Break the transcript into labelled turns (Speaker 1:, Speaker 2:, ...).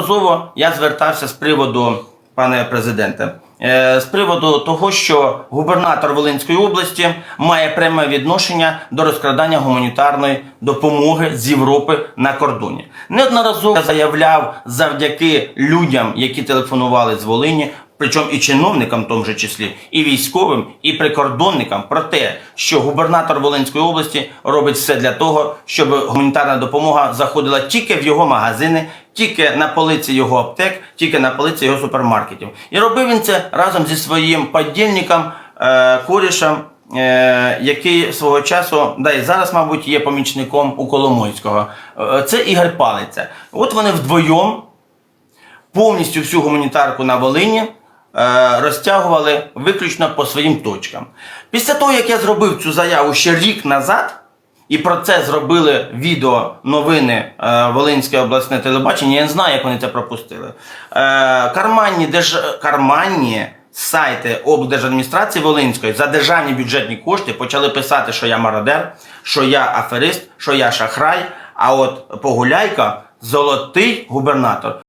Speaker 1: неодноразово я звертався з приводу, пане президенте, е, з приводу того, що губернатор Волинської області має пряме відношення до розкрадання гуманітарної допомоги з Європи на кордоні. Неодноразово заявляв завдяки людям, які телефонували з Волині. Причому і чиновникам, в тому же числі, і військовим, і прикордонникам про те, що губернатор Волинської області робить все для того, щоб гуманітарна допомога заходила тільки в його магазини, тільки на полиці його аптек, тільки на полиці його супермаркетів. І робив він це разом зі своїм подільником, е, корішем, е, який свого часу, да і зараз, мабуть, є помічником у Коломойського. Е, це Ігор Палиця. От вони вдвоєм повністю всю гуманітарку на Волині розтягували виключно по своїм точкам. Після того, як я зробив цю заяву ще рік назад, і про це зробили відео новини е, Волинське обласне телебачення, я не знаю, як вони це пропустили. Е, карманні, держ... карманні сайти облдержадміністрації Волинської за державні бюджетні кошти почали писати, що я мародер, що я аферист, що я шахрай, а от Погуляйка золотий губернатор.